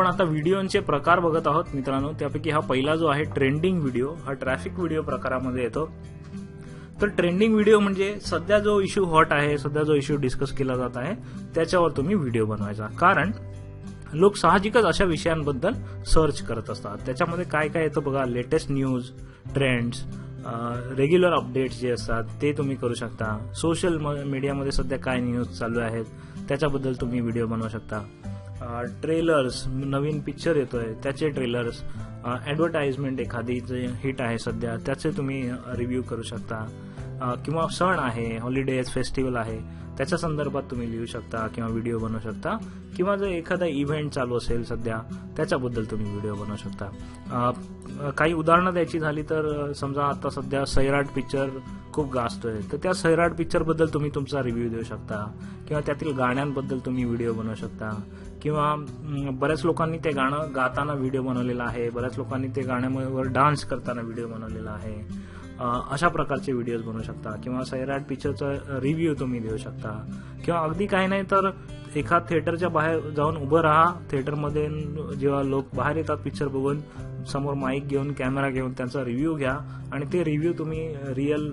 आपण आता व्हिडिओंचे प्रकार बघत आहोत मित्रांनो. त्यापैकी हा पहिला जो आहे ट्रेंडिंग व्हिडिओ हा ट्रॅफिक व्हिडिओ प्रकारामध्ये येतो. तर ट्रेंडिंग व्हिडिओ म्हणजे सध्या जो इश्यू हॉट आहे सध्या जो इश्यू डिस्कस केला जात आहे त्याच्यावर तुम्ही व्हिडिओ बनवायचा. कारण लोक साहजिकच अशा विषयांबद्दल सर्च करत असतात. त्याच्यामध्ये काय काय येतं बघा latest news trends regular updates जे असतात ते तुम्ही करू शकता. सोशल मीडियामध्ये सध्या काय न्यूज चालू आहेत त्याच्याबद्दल तुम्ही व्हिडिओ बनवू शकता. ट्रेलर्स नवीन पिक्चर येतोय त्याचे ट्रेलर्स ॲडव्हर्टाईजमेंट एखादी जे हिट आहे सध्या त्याचे तुम्ही रिव्ह्यू करू शकता. किंवा सण आहे हॉलिडेज फेस्टिवल आहे त्याच्या संदर्भात तुम्ही लिहू शकता किंवा व्हिडिओ बनवू शकता. किंवा जर एखादा इव्हेंट चालू असेल सध्या त्याच्याबद्दल तुम्ही व्हिडिओ बनवू शकता. काही उदाहरणं द्यायची झाली तर समजा आता सध्या सैराट पिक्चर खूप गाजतोय तर त्या सैराट पिक्चरबद्दल तुम्ही तुमचा रिव्ह्यू देऊ शकता. किंवा त्यातील गाण्यांबद्दल तुम्ही व्हिडिओ बनवू शकता. किंवा बऱ्याच लोकांनी ते गाणं गाताना व्हिडिओ बनवलेला आहे. बऱ्याच लोकांनी ते गाण्यावर डान्स करताना व्हिडिओ बनवलेला आहे. अशा प्रकारचे व्हिडिओज बनवू शकता. किंवा सैराट पिक्चरचा रिव्ह्यू तुम्ही देऊ शकता. किंवा अगदी काही नाही तर एका थिएटरच्या बाहेर जाऊन उभं राहा. थिएटरमध्ये जेव्हा लोक बाहेर येतात पिक्चर बघून समोर माईक घेऊन कॅमेरा घेऊन त्यांचा रिव्ह्यू घ्या. आणि ते रिव्ह्यू तुम्ही रिअल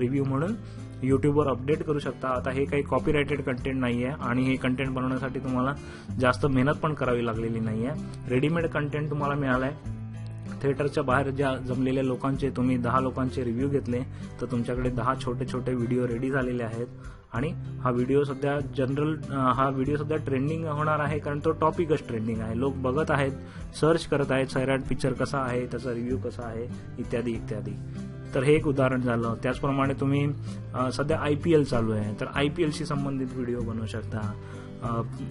रिव्ह्यू म्हणून युट्यूबवर अपडेट करू शकता. आता हे काही कॉपीरायटेड कंटेंट नाही आहे आणि हे कंटेंट बनवण्यासाठी तुम्हाला जास्त मेहनत पण करावी लागलेली नाही आहे रेडीमेड कंटेंट तुम्हाला मिळालंय. थिएटरच्या बाहेर ज्या जमलेल्या लोकांचे तुम्ही दहा लोकांचे रिव्ह्यू घेतले तर तुमच्याकडे दहा छोटे छोटे व्हिडिओ रेडी झालेले आहेत. आणि हा व्हिडिओ सध्या जनरल हा व्हिडिओ सध्या ट्रेंडिंग होणार आहे कारण तो टॉपिकच ट्रेंडिंग आहे. लोक बघत आहेत सर्च करत आहेत सैराट पिक्चर कसा आहे त्याचा रिव्ह्यू कसा आहे इत्यादी इत्यादी. तर हे एक उदाहरण झालं. त्याचप्रमाणे तुम्ही सध्या आय पी एल चालू आहे. तर आय पी एलशी संबंधित व्हिडिओ बनवू शकता.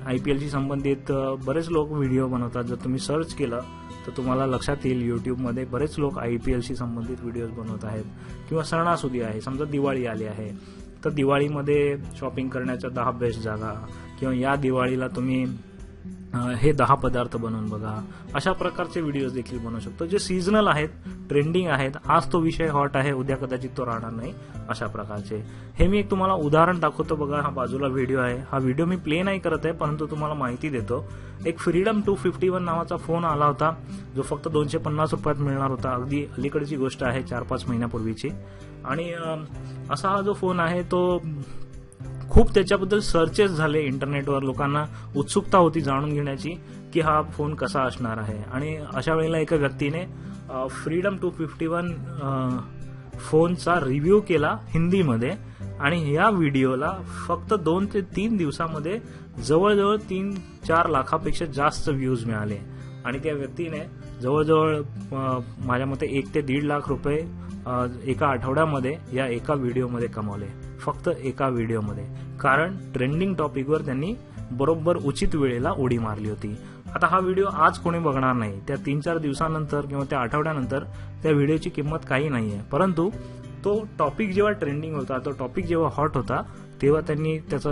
आय पी एलशी संबंधित बरेच लोक व्हिडिओ बनवतात. जर तुम्ही सर्च केलं तर तुम्हाला लक्षात येईल यूट्यूबमध्ये बरेच लोक आय पी एलशी संबंधित व्हिडिओज बनवत आहेत. किंवा सणासुदी आहे. समजा दिवाळी आली आहे. तर दिवाळीमध्ये शॉपिंग करण्याच्या दहा बेस्ट जागा. किंवा या दिवाळीला तुम्ही हे दहा पदार्थ बनवून बघा. अशा प्रकारचे व्हिडिओज देखील बनवू शकतो. जे सीझनल आहेत ट्रेंडिंग आहेत आज तो विषय हॉट आहे उद्या कदाचित तो राहणार नाही अशा प्रकारचे. हे मी एक तुम्हाला उदाहरण दाखवतो बघा. हा बाजूला व्हिडिओ आहे. हा व्हिडिओ मी प्ले नाही करत आहे परंतु तुम्हाला माहिती देतो. एक फ्रीडम टू फिफ्टी वन नावाचा फोन आला होता जो फक्त दोनशे पन्नास रुपयात मिळणार होता. अगदी अलीकडची गोष्ट आहे चार पाच महिन्यापूर्वीची. आणि असा हा जो फोन आहे तो खूप त्याच्याबद्दल सर्चेस झाले इंटरनेटवर लोकांना. उत्सुकता होती जाणून घेण्याची की हा फोन कसा असणार आहे. आणि अशा वेळेला एका व्यक्तीने फ्रीडम टू फिफ्टी वन फोनचा रिव्ह्यू केला हिंदीमध्ये. आणि या व्हिडिओला फक्त दोन ते तीन दिवसामध्ये जवळजवळ तीन चार लाखापेक्षा जास्त व्ह्यूज मिळाले. आणि त्या व्यक्तीने जवळजवळ माझ्या मते एक ते दीड लाख रुपये एका आठवड्यामध्ये या एका व्हिडिओमध्ये कमावले. फक्त एका व्हिडिओमध्ये. कारण ट्रेंडिंग टॉपिकवर त्यांनी बरोबर उचित वेळेला उडी मारली होती. आता हा व्हिडिओ आज कोणी बघणार नाही. त्या तीन चार दिवसानंतर किंवा त्या आठवड्यानंतर त्या व्हिडिओची किंमत काही नाही आहे परंतु तो टॉपिक जेव्हा ट्रेंडिंग होता तो टॉपिक जेव्हा हॉट होता तेव्हा त्यांनी त्याचा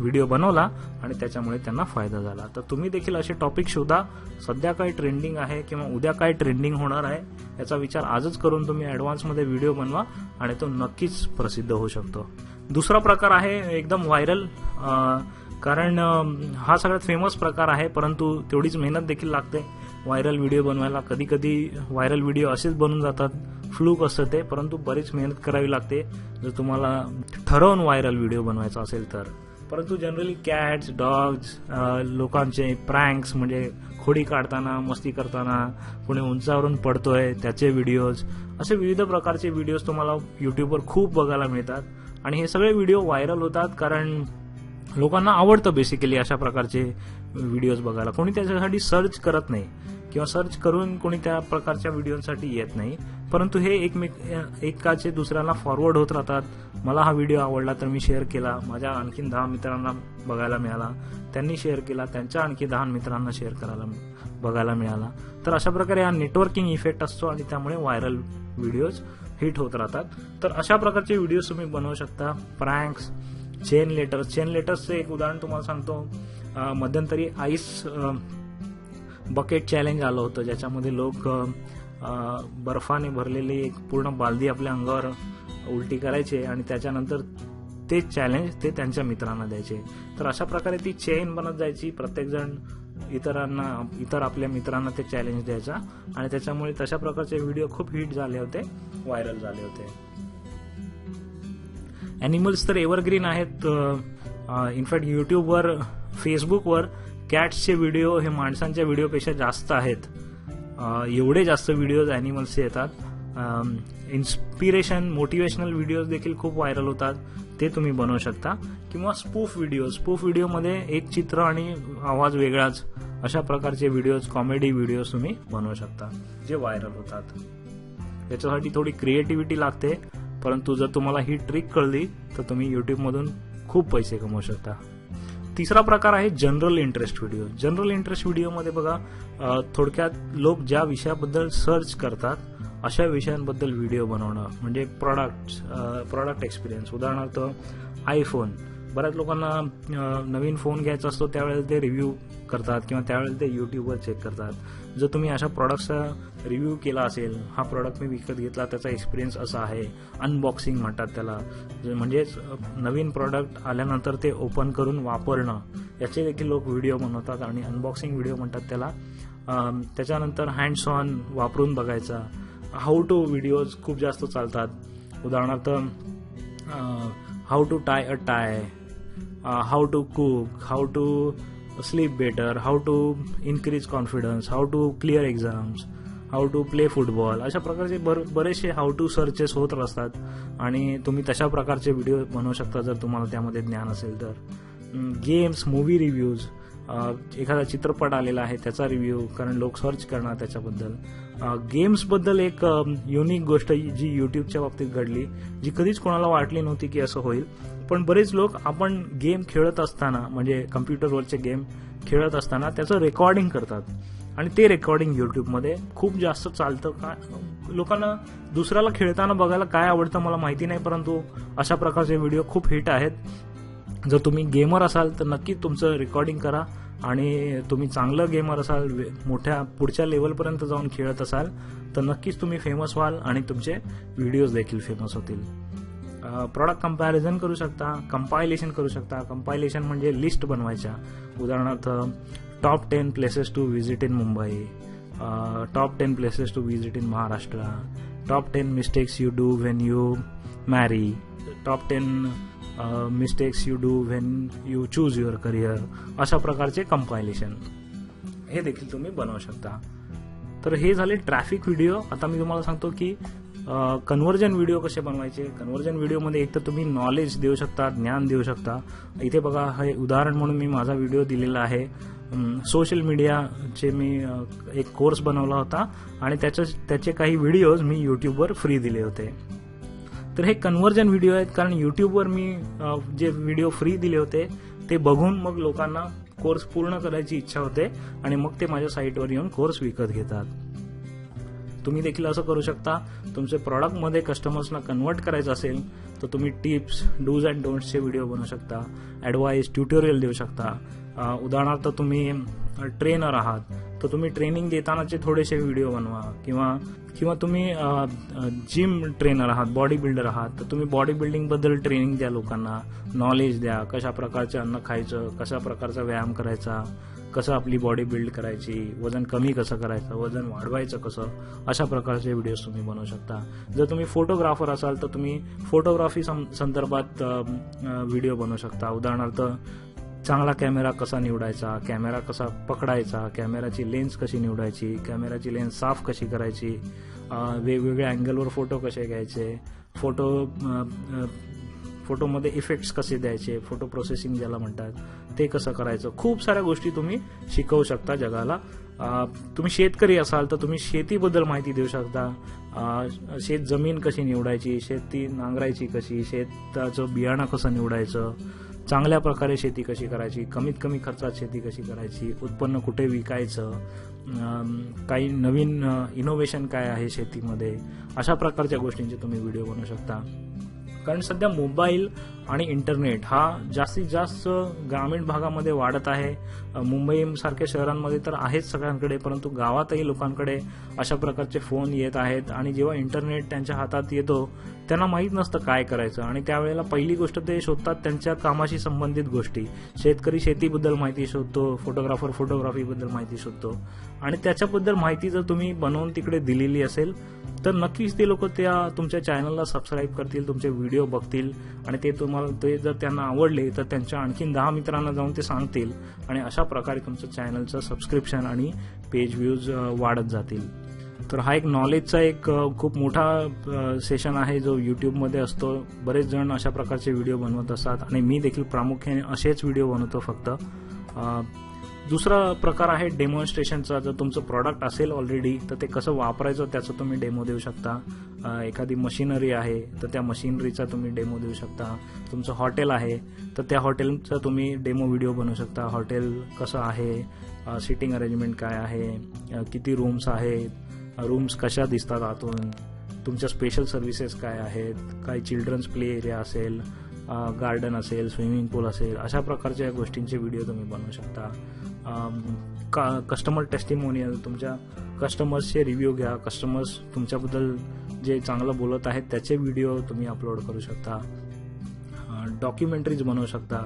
व्हिडिओ बनवला आणि त्याच्यामुळे त्यांना फायदा झाला. तर तुम्ही देखील असे टॉपिक शोधा. सध्या काय ट्रेंडिंग आहे किंवा उद्या काय ट्रेंडिंग होणार आहे याचा विचार आजच करून तुम्ही ॲडव्हान्समध्ये व्हिडिओ बनवा आणि तो नक्कीच प्रसिद्ध होऊ शकतो. दुसरा प्रकार आहे एकदम व्हायरल कारण हा सगळ्यात फेमस प्रकार आहे परंतु तेवढीच मेहनत देखील लागते. व्हायरल व्हिडिओ बनवायला. कधी कधी व्हायरल व्हिडिओ असेच बनून जातात. फ्लूक असतं ते परंतु बरीच मेहनत करावी लागते. जर तुम्हाला ठरवून व्हायरल व्हिडिओ बनवायचा असेल तर. परंतु जनरली कॅट्स डॉग्स लोकांचे प्रँक्स म्हणजे खोडी काढताना मस्ती करताना कुणी उंचावरून पडतोय त्याचे व्हिडिओज असे विविध प्रकारचे व्हिडिओज तुम्हाला यूट्यूबवर खूप बघायला मिळतात. आणि हे सगळे व्हिडिओ व्हायरल होतात कारण लोकांना आवडतं बेसिकली अशा प्रकारचे व्हिडिओज बघायला. कोणी त्याच्यासाठी सर्च करत नाही. किंवा सर्च करून कोणी त्या प्रकारच्या व्हिडिओसाठी येत नाही. परंतु हे एकमेक एकाचे दुसऱ्याला फॉरवर्ड होत राहतात. मला हा व्हिडिओ आवडला तर मी शेअर केला. माझ्या आणखीन दहा मित्रांना बघायला मिळाला. त्यांनी शेअर केला. त्यांच्या आणखी दहा मित्रांना शेअर करायला बघायला मिळाला. तर अशा प्रकारे हा नेटवर्किंग इफेक्ट असतो आणि त्यामुळे व्हायरल व्हिडिओज हिट होत राहतात. तर अशा प्रकारचे व्हिडिओ तुम्ही बनवू शकता. प्रँक्स चेन लेटर्स चेन लेटर्सचं एक उदाहरण तुम्हाला सांगतो. मध्यंतरी आईस बकेट चॅलेंज आलं होतं ज्याच्यामध्ये लोक बर्फाने भरलेली एक पूर्ण बालदी आपल्या अंगावर उलटी करायचे आणि त्याच्यानंतर ते चॅलेंज ते त्यांच्या मित्रांना द्यायचे. तर अशा प्रकारे ती चेन बनत जायची. प्रत्येकजण इतरांना इतर आपल्या मित्रांना ते चॅलेंज द्यायचा. आणि त्याच्यामुळे तशा प्रकारचे व्हिडिओ खूप हिट झाले होते व्हायरल झाले होते. ॲनिमल्स तर एव्हरग्रीन आहेत इनफॅक्ट युट्यूबवर फेसबुकवर कॅट्सचे व्हिडिओ हे माणसांच्या व्हिडिओपेक्षा जास्त आहेत. एवढे जास्त व्हिडिओज ॲनिमल्सचे येतात. इन्स्पिरेशन मोटिवेशनल व्हिडिओज देखील खूप व्हायरल होतात. ते तुम्ही बनवू शकता. किंवा स्पूफ व्हिडिओ स्पूफ व्हिडिओमध्ये एक चित्र आणि आवाज वेगळाच. अशा प्रकारचे व्हिडिओज कॉमेडी व्हिडिओज तुम्ही बनवू शकता जे व्हायरल होतात. याच्यासाठी थोडी क्रिएटिव्हिटी लागते. परंतु जर तुम्हाला ही ट्रिक कळली तर तुम्ही युट्यूबमधून खूप पैसे कमवू शकता. तिसरा प्रकार आहे general interest video. General interest व्हिडिओमध्ये बघा थोडक्यात लोक ज्या विषयाबद्दल सर्च करतात अशा विषयांबद्दल व्हिडिओ बनवणं म्हणजे प्रॉडक्ट प्रॉडक्ट एक्सपिरियन्स उदाहरणार्थ आयफोन बऱ्याच लोकांना नवीन फोन घ्यायचा असतो त्यावेळेस ते रिव्ह्यू करतात किंवा त्यावेळेस ते युट्यूबवर चेक करतात. जर तुम्ही अशा प्रॉडक्टचा रिव्ह्यू केला असेल हा प्रॉडक्ट मी विकत घेतला त्याचा एक्सपिरियन्स असा आहे. अनबॉक्सिंग म्हणतात त्याला. म्हणजेच नवीन प्रॉडक्ट आल्यानंतर ते ओपन करून वापरणं. याचे देखील लोक व्हिडिओ बनवतात आणि अनबॉक्सिंग व्हिडिओ म्हणतात त्याला. त्याच्यानंतर हँड्स ऑन वापरून बघायचा. हाऊ टू व्हिडिओज खूप जास्त चालतात. उदाहरणार्थ how to tie a tie how to cook how to sleep better how to increase confidence how to clear exams how to play football अशा प्रकारचे बर बरेचसे हाऊ टू सर्चेस होत असतात. आणि तुम्ही तशा प्रकारचे व्हिडिओ बनवू शकता जर तुम्हाला त्यामध्ये ज्ञान असेल तर. गेम्स मूवी रिव्ह्यूज एखादा चित्रपट आलेला आहे त्याचा रिव्ह्यू कारण लोक सर्च करणार त्याच्याबद्दल. गेम्सबद्दल एक युनिक गोष्ट जी यूट्यूबच्या बाबतीत घडली जी कधीच कोणाला वाटली नव्हती की असं होईल. पण बरेच लोक आपण गेम खेळत असताना म्हणजे कम्प्युटरवरचे गेम खेळत असताना त्याचं रेकॉर्डिंग करतात. आणि ते रेकॉर्डिंग युट्यूबमध्ये खूप जास्त चालतं का लोकांना दुसऱ्याला खेळताना बघायला काय आवडतं मला माहिती नाही परंतु अशा प्रकारचे व्हिडिओ खूप हिट आहेत. जर तुम्ही गेमर असाल तर नक्की तुमचं रेकॉर्डिंग करा आणि तुम्ही चांगलं गेमर असाल वे- मोठ्या पुढच्या लेवलपर्यंत जाऊन खेळत असाल तर नक्कीच तुम्ही फेमस व्हाल आणि तुमचे व्हिडिओज देखील फेमस होतील. प्रॉडक्ट कंपॅरिझन करू शकता कंपायलेशन करू शकता. कंपायलेशन म्हणजे लिस्ट बनवायच्या. उदाहरणार्थ top ten places to visit in Mumbai top ten places to visit in Maharashtra top ten mistakes you do when you marry top ten mistakes you do when you choose your career अशा प्रकारचे compilation हे देखील तुम्ही बनवू शकता. तर हे झाले ट्रॅफिक व्हिडिओ आता मी तुम्हाला सांगतो की कन्व्हर्जन व्हिडिओ कसे बनवायचे? कन्व्हर्जन व्हिडिओमध्ये एक तर तुम्ही नॉलेज देऊ शकता ज्ञान देऊ शकता. इथे बघा हे उदाहरण म्हणून मी माझा व्हिडिओ दिलेला आहे. सोशल मीडियाचे मी एक कोर्स बनवला होता आणि त्याच्या त्याचे काही व्हिडिओज मी यूट्यूबवर फ्री दिले होते. तर हे कन्व्हर्जन व्हिडिओ आहेत कारण यूट्यूबवर मी जे व्हिडिओ फ्री दिले होते ते बघून मग लोकांना कोर्स पूर्ण करायची इच्छा होते आणि मग ते माझ्या साईटवर येऊन कोर्स विकत घेतात. तुम्ही देखील असं करू शकता. तुमचे प्रॉडक्टमध्ये कस्टमर्सना कन्वर्ट करायचं असेल तर तुम्ही टिप्स डूज अँड डोंट्सचे व्हिडिओ बनवू शकता. ॲडवाईस ट्युटोरियल देऊ शकता. उदाहरणार्थ तुम्ही ट्रेनर आहात तर तुम्ही ट्रेनिंग देतानाचे थोडेसे व्हिडिओ बनवा. किंवा किंवा तुम्ही जिम ट्रेनर आहात बॉडी बिल्डर आहात तर तुम्ही बॉडी बिल्डिंगबद्दल ट्रेनिंग द्या लोकांना. नॉलेज द्या कशा प्रकारचे अन्न खायचं कशा प्रकारचा व्यायाम करायचा. कसं आपली बॉडी बिल्ड करायची वजन कमी कसं करायचं वजन वाढवायचं कसं अशा प्रकारचे व्हिडिओज तुम्ही बनवू शकता. जर तुम्ही फोटोग्राफर असाल तर तुम्ही फोटोग्राफी सं- संदर्भात व्हिडिओ बनवू शकता. उदाहरणार्थ चांगला कॅमेरा कसा निवडायचा कॅमेरा कसा पकडायचा कॅमेराची लेन्स कशी निवडायची कॅमेराची लेन्स साफ कशी करायची वेगवेगळ्या अँगलवर फोटो कसे घ्यायचे फोटो फोटोमध्ये इफेक्ट्स कसे द्यायचे फोटो प्रोसेसिंग ज्याला म्हणतात ते कसं करायचं खूप साऱ्या गोष्टी तुम्ही शिकवू शकता जगाला. तुम्ही शेतकरी असाल तर तुम्ही शेतीबद्दल माहिती देऊ शकता. शेत जमीन कशी निवडायची शेती नांगरायची कशी शेताचं बियाणं कसं निवडायचं चांगल्या प्रकारे शेती कशी करायची कमीत कमी खर्चात शेती कशी करायची उत्पन्न कुठे विकायचं काही नवीन इनोव्हेशन काय आहे शेतीमध्ये अशा प्रकारच्या गोष्टींचे तुम्ही व्हिडिओ बनवू शकता. कारण सध्या मोबाईल आणि इंटरनेट हा जास्तीत जास्त ग्रामीण भागामध्ये वाढत आहे. मुंबई सारख्या शहरांमध्ये तर आहेच सगळ्यांकडे परंतु गावातही लोकांकडे अशा प्रकारचे फोन येत आहेत आणि जेव्हा इंटरनेट त्यांच्या हातात येतो त्यांना माहीत नसतं काय करायचं. आणि त्यावेळेला पहिली गोष्ट ते शोधतात त्यांच्या कामाशी संबंधित गोष्टी. शेतकरी शेतीबद्दल माहिती शोधतो फोटोग्राफर फोटोग्राफीबद्दल माहिती शोधतो. आणि त्याच्याबद्दल माहिती जर तुम्ही बनवून तिकडे दिलेली असेल तर नक्कीच ते लोक त्या तुमच्या चॅनलला सबस्क्राईब करतील तुमचे व्हिडिओ बघतील आणि ते तुम्हाला ते जर त्यांना आवडले तर त्यांच्या आणखीन दहा मित्रांना जाऊन ते सांगतील आणि अशा प्रकारे तुमचं चॅनलचं सबस्क्रिप्शन आणि पेज व्ह्यूज वाढत जातील. तर हा एक नॉलेजचा एक खूप मोठा सेशन आहे जो यूट्यूबमध्ये असतो. बरेच जण अशा प्रकारचे व्हिडिओ बनवत असतात आणि मी देखील प्रामुख्याने असेच व्हिडिओ बनवतो फक्त. दुसरा प्रकार आहे डेमॉन्स्ट्रेशनचा जर तुमचं प्रॉडक्ट असेल ऑलरेडी तर ते कसं वापरायचं त्याचं तुम्ही डेमो देऊ शकता. एखादी मशिनरी आहे तर त्या मशिनरीचा तुम्ही डेमो देऊ शकता. तुमचं हॉटेल आहे तर त्या हॉटेलचा तुम्ही डेमो व्हिडिओ बनवू शकता. हॉटेल कसं आहे सिटिंग अरेंजमेंट काय आहे किती रूम्स आहेत रूम्स कशा दिसतात आतून तुमच्या स्पेशल सर्व्हिसेस काय आहेत काय चिल्ड्रन्स प्ले एरिया असेल गार्डन असेल स्विमिंग पूल असेल अशा प्रकारच्या गोष्टींचे व्हिडिओ तुम्ही बनवू शकता. का कस्टमर टेस्टिमोनियल तुमच्या कस्टमर्सचे रिव्ह्यू घ्या. कस्टमर्स तुमच्याबद्दल जे चांगलं बोलत आहेत त्याचे व्हिडिओ तुम्ही अपलोड करू शकता. डॉक्युमेंटरीज बनवू शकता.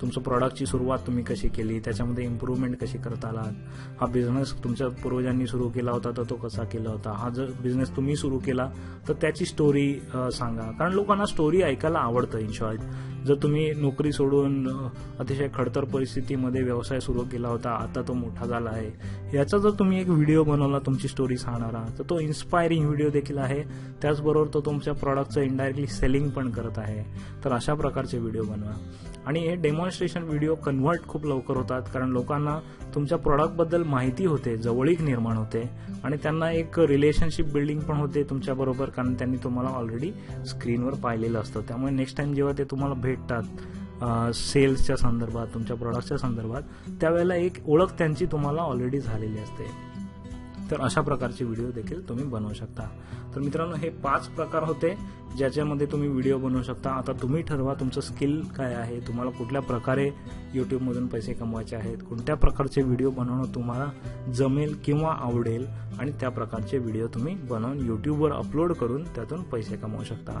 तुमचं प्रॉडक्टची सुरुवात तुम्ही कशी केली त्याच्यामध्ये इम्प्रूव्हमेंट कशी करत आलात? हा बिझनेस तुमच्या पूर्वजांनी सुरू केला होता तर तो कसा केला होता? हा जर बिझनेस तुम्ही सुरू केला तर त्याची स्टोरी सांगा. कारण लोकांना स्टोरी ऐकायला आवडतं इन शॉर्ट जर तुम्ही नोकरी सोडून अतिशय खडतर परिस्थितीमध्ये व्यवसाय सुरू केला होता आता तो मोठा झाला आहे. याचा जर तुम्ही एक व्हिडिओ बनवला तुमची स्टोरी सांगणारा तर तो इन्स्पायरिंग व्हिडिओ देखील आहे. त्याचबरोबर तो तुमच्या प्रॉडक्टचं इनडायरेक्टली सेलिंग पण करत आहे. तर अशा प्रकारचे व्हिडिओ बनवा. आणि हे डेमॉन्स्ट्रेशन व्हिडिओ कन्व्हर्ट खूप लवकर होतात कारण लोकांना तुमच्या प्रॉडक्टबद्दल माहिती होते जवळीक निर्माण होते. आणि त्यांना एक रिलेशनशिप बिल्डिंग पण होते तुमच्याबरोबर कारण त्यांनी तुम्हाला ऑलरेडी स्क्रीनवर पाहिलेलं असतं. त्यामुळे नेक्स्ट टाइम जेव्हा ते तुम्हाला भेट भेटतात सेल्सच्या संदर्भात तुमच्या प्रॉडक्टच्या संदर्भात त्यावेळेला एक ओळख त्यांची तुम्हाला ऑलरेडी झालेली असते. तर अशा प्रकारचे व्हिडिओ देखील तुम्ही बनवू शकता. तर मित्रांनो हे पाच प्रकार होते ज्याच्यामध्ये तुम्ही व्हिडिओ बनवू शकता. आता तुम्ही ठरवा तुमचं स्किल काय आहे तुम्हाला कुठल्या प्रकारे यूट्यूबमधून पैसे कमवायचे आहेत कोणत्या प्रकारचे व्हिडिओ बनवणं तुम्हाला जमेल किंवा आवडेल आणि त्या प्रकारचे व्हिडिओ तुम्ही बनवून यूट्यूबवर अपलोड करून त्यातून पैसे कमवू शकता.